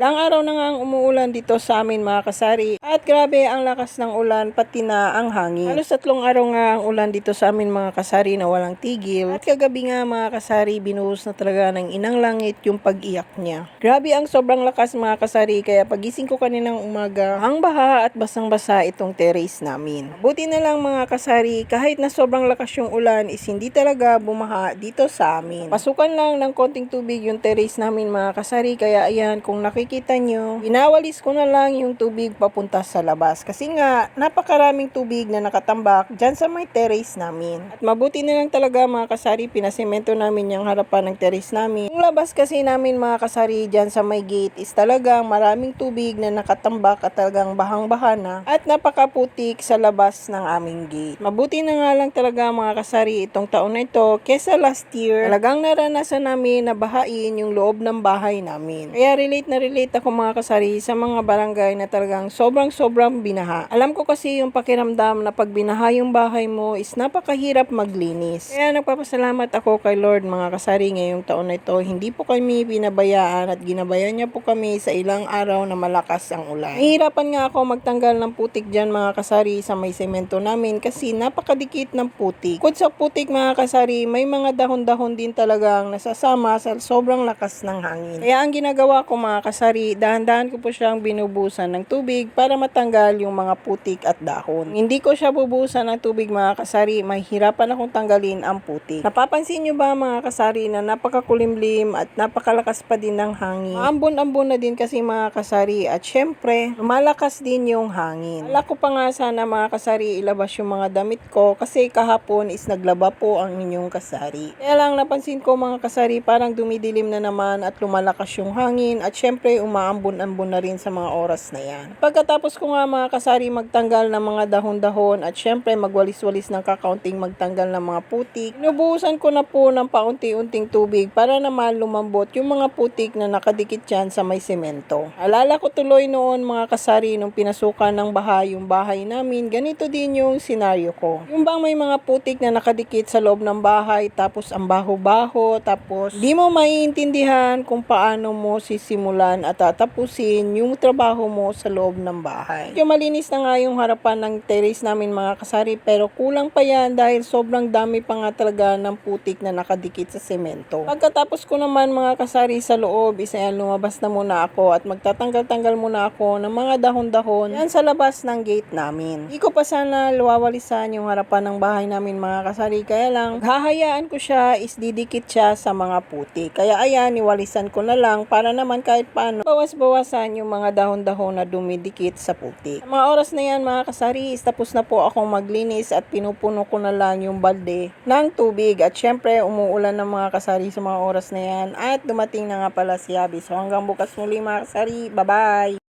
Ilang araw na nga ang umuulan dito sa amin mga kasari. At grabe ang lakas ng ulan pati na ang hangin. Halos tatlong araw nga ang ulan dito sa amin mga kasari na walang tigil. At kagabi nga mga kasari binuhos na talaga ng inang langit yung pag-iyak niya. Grabe ang sobrang lakas mga kasari kaya pagising ko kaninang umaga ang baha at basang-basa itong terrace namin. Buti na lang mga kasari kahit na sobrang lakas yung ulan is hindi talaga bumaha dito sa amin. Pasukan lang ng konting tubig yung terrace namin mga kasari kaya ayan kung nakikita nyo, inawalis ko na lang yung tubig papunta sa labas. Kasi nga, napakaraming tubig na nakatambak dyan sa may terrace namin. At mabuti na lang talaga mga kasari, pinasemento namin yung harapan ng terrace namin. Yung labas kasi namin mga kasari dyan sa may gate is talagang maraming tubig na nakatambak at talagang bahang-baha na at napakaputik sa labas ng aming gate. Mabuti na nga lang talaga mga kasari itong taon na ito kesa last year. Talagang naranasan namin na bahain yung loob ng bahay namin. Kaya relate na relate ako mga kasari sa mga barangay na talagang sobrang sobrang binaha. Alam ko kasi yung pakiramdam na pag binaha yung bahay mo is napakahirap maglinis. Kaya nagpapasalamat ako kay Lord mga kasari ngayong taon na ito. Hindi po kami pinabayaan at ginabayan niya po kami sa ilang araw na malakas ang ulan. Nahihirapan nga ako magtanggal ng putik dyan mga kasari sa may semento namin kasi napakadikit ng putik. Kung sa putik mga kasari, may mga dahon-dahon din talagang nasasama sa sobrang lakas ng hangin. Kaya ang ginagawa ko mga kasari, dahan-dahan ko po siyang binubusan ng tubig para matanggal yung mga putik at dahon. Hindi ko siya bubusan ng tubig mga kasari, mahirapan akong tanggalin ang putik. Napapansin nyo ba mga kasari na napakakulimlim at napakalakas pa din ng hangin? Maambon-ambon na din kasi mga kasari at syempre, lumalakas din yung hangin. Wala ko pa nga sana mga kasari ilabas yung mga damit ko kasi kahapon is naglaba po ang inyong kasari. Kaya lang napansin ko mga kasari parang dumidilim na naman at lumalakas yung hangin at syempre umaambon-ambon na rin sa mga oras na yan. Pagkatapos ko nga mga kasari magtanggal ng mga dahon-dahon at syempre magwalis-walis ng kakaunting magtanggal ng mga putik, inubuhusan ko na po ng paunti-unting tubig para naman lumambot yung mga putik na nakadikit dyan sa may semento. Alala ko tuloy noon mga kasari nung pinasukan ng baha yung bahay namin, ganito din yung senaryo ko. Yung bang may mga putik na nakadikit sa loob ng bahay tapos ang baho-baho tapos di mo maiintindihan kung paano mo sisimulan at tatapusin yung trabaho mo sa loob ng bahay. Yung malinis na nga yung harapan ng terrace namin mga kasari pero kulang pa yan dahil sobrang dami pa nga talaga ng putik na nakadikit sa semento. Pagkatapos ko naman mga kasari sa loob, isa yan lumabas na muna ako at magtatanggal-tanggal muna ako ng mga dahon-dahon yan sa labas ng gate namin. Di ko pa sana luwawalisan yung harapan ng bahay namin mga kasari kaya lang hahayaan ko siya is didikit siya sa mga putik. Kaya ayan, niwalisan ko na lang para naman kahit paano bawas-bawasan yung mga dahon-dahon na dumidikit sa putik. Mga oras na yan mga kasari, is tapos na po akong maglinis at pinupuno ko na lang yung balde ng tubig. At syempre, umuulan ng mga kasari sa mga oras na yan. At dumating na nga pala si Abby. So hanggang bukas muli mga kasari. Bye-bye!